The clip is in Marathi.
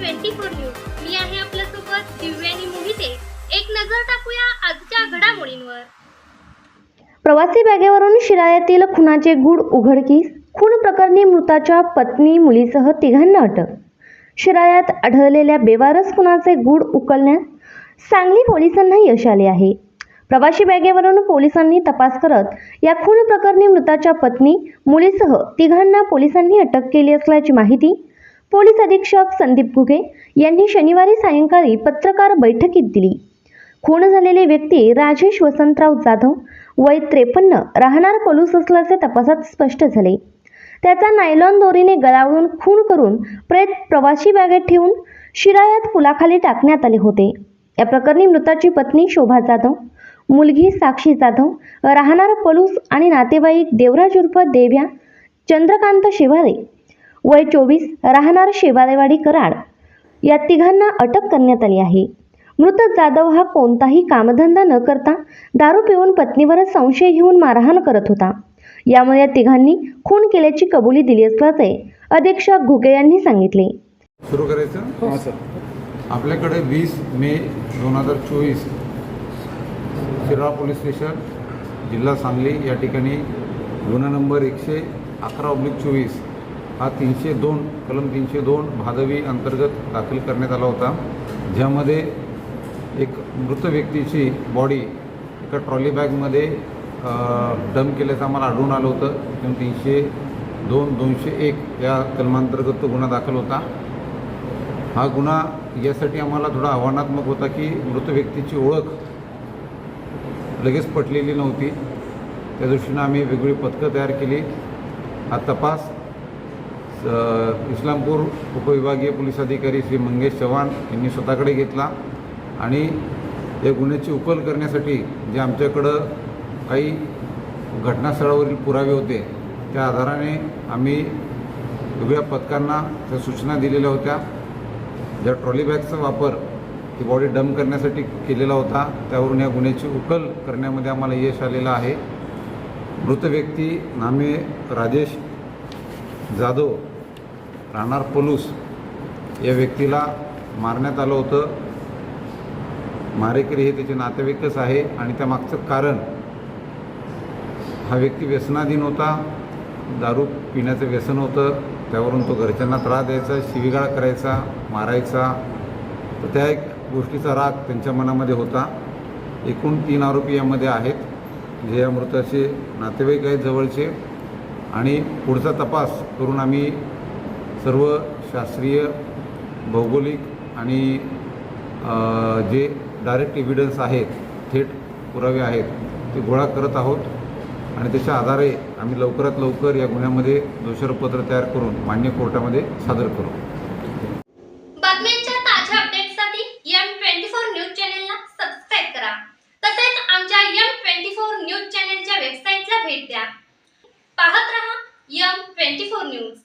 Twenty four news. मी आहे आपल्यासोबत दिव्यानी मोहिते. एक नजर टाकूया आजच्या घडामोडींवर. प्रवासी बॅगेवरून शिरायातील खुनाचे गूढ उघडकीस खून प्रकरणी मृताच्या पत्नी मुलीसह तिघांना अटक. शिरायात आढळलेल्या बेवारस खुनाचे गूढ उकलण्यास सांगली पोलिसांना यश आले आहे. प्रवासी बॅगेवरून पोलिसांनी तपास करत या खून प्रकरणी मृताच्या पत्नी मुलीसह तिघांना पोलिसांनी अटक केली असल्याची माहिती पोलीस अधीक्षक संदीप घुगे यांनी शनिवारी सायंकाळी पत्रकार बैठकीत दिली. खून झालेली व्यक्ती राजेश वसंतराव जाधव वय त्रेपन्न राहणार पलूस असल्याचे तपासात स्पष्ट झाले. त्याचा नायलॉन दोरीने गळावून खून करून प्रेत प्रवासी बॅगेत ठेवून शिरायात पुलाखाली टाकण्यात आले होते. या प्रकरणी मृताची पत्नी शोभा जाधव मुलगी साक्षी जाधव राहणार पलूस आणि नातेवाईक देवराज उर्फ देव्या चंद्रकांत शिवारे वय चोवीस राहणार शेवारेवाडी कराड. या तिघांना अटक करण्यात आली आहे. मृत जाधव हा कोणताही कामधंदा न करता दारू पिऊन पत्नीवर संशय घेऊन मारहाण करत होता. यामुळे या तिघांनी खून केल्याची कबुली दिली असल्याचे अधीक्षक घुगे यांनी सांगितले. सुरू करायचं? हां सर. आपल्याकडे वीस मे दोन हजार चोवीस शिराळा पोलीस स्टेशन जिल्हा सांगली या ठिकाणी गुन्हा नंबर एकशे अकरा ऑब्लिक चोवीस हा तीनशे दोन कलम तीनशे दोन भादवी अंतर्गत दाखल करण्यात आला होता. ज्यामध्ये एक मृत व्यक्तीची बॉडी एका ट्रॉली बॅगमध्ये डम केल्याचं आम्हाला आढळून आलं होतं. त्यामुळे तीनशे दोन दोनशे एक या कलमांतर्गत तो गुन्हा दाखल होता. हा गुन्हा यासाठी आम्हाला थोडा आव्हानात्मक होता की मृत व्यक्तीची ओळख लगेच पटलेली नव्हती. त्या दृष्टीनं आम्ही वेगवेगळी पथकं तयार केली. हा तपास इस्लामपूर उपविभागीय पोलीस अधिकारी श्री मंगेश चव्हाण यांनी स्वतःकडे घेतला आणि या गुन्ह्याची उकल करण्यासाठी जे आमच्याकडं काही घटनास्थळावरील पुरावे होते त्या आधाराने आम्ही वेगवेगळ्या पथकांना त्या सूचना दिलेल्या होत्या. ज्या ट्रॉली बॅगचा वापर ती बॉडी डंप करण्यासाठी केलेला होता त्यावरून या गुन्ह्याची उकल करण्यामध्ये आम्हाला यश आलेलं आहे. मृत व्यक्ती नामे राजेश जाधव राहणार पलूस. या व्यक्तीला मारण्यात आलं होतं. मारेकरी हे त्याचे नातेवाईकच आहे आणि त्यामागचं कारण हा व्यक्ती व्यसनाधीन होता. दारू पिण्याचं व्यसन होतं. त्यावरून तो घरच्यांना त्रास द्यायचा शिवीगाळ करायचा मारायचा. तर त्या एक गोष्टीचा राग त्यांच्या मनामध्ये होता. एकूण तीन आरोपी यामध्ये आहेत. जे या मृताचे नातेवाईक आहेत जवळचे. आणि पुढचा तपास करून आम्ही सर्व शास्त्रीय भौगोलिक आणि जे डायरेक्ट एव्हिडन्स आहेत थेट पुरावे आहेत ते गोळा करत आहोत. आणि त्याच्या आधारे आम्ही लवकरात लवकर या गुन्ह्यामध्ये दोषारोपपत्र तयार करून मान्य कोर्टामध्ये सादर करू. बातम्यांच्या ताज्या एम ट्वेंटी फोर न्यूज चॅनेलला सबस्क्राईब करा. तसेच आमच्या एम ट्वेंटी फोर न्यूज चॅनेलच्या वेबसाईटला भेट द्या. पाहत रहा एम ट्वेंटी फोर न्यूज